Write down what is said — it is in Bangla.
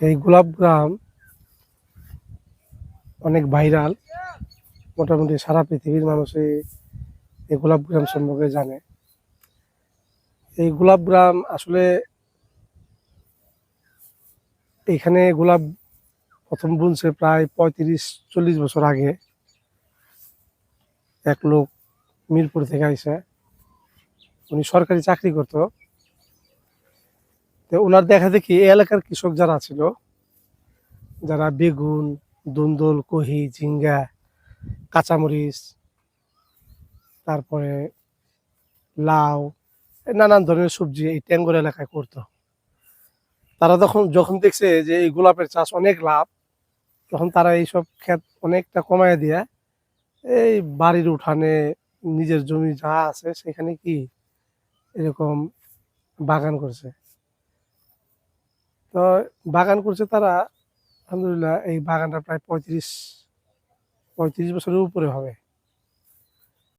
এই গোলাপ গ্রাম অনেক ভাইরাল, মোটামুটি সারা পৃথিবীর মানুষই এই গোলাপ গ্রাম সম্পর্কে জানে। এই গোলাপ গ্রাম আসলে এখানে গোলাপ প্রথম বুনছে প্রায় পঁয়ত্রিশ, চল্লিশ বছর আগে। এক লোক মিরপুর থেকে আইসে। উনি সরকারি চাকরি করতো। তো ওনার দেখা দেখি এই এলাকার কৃষক যারা ছিল, যারা বেগুন, দুন্দল, কহি, ঝিঙ্গা, কাঁচামরিচ, তারপরে লাউ, নানান ধরনের সবজি এই ট্যাঙ্গর এলাকায় করতো। তারা তখন যখন দেখছে যে এই গোলাপের চাষ অনেক লাভ, তখন তারা এইসব ক্ষেত অনেকটা কমায় দিয়ে এই বাড়ির উঠানে নিজের জমি যা আছে সেখানে কি এরকম বাগান করছে। তো বাগান করছে তারা আলহামদুলিল্লাহ এই বাগানটা প্রায় পঁয়ত্রিশ পঁয়ত্রিশ বছরের উপরে হবে।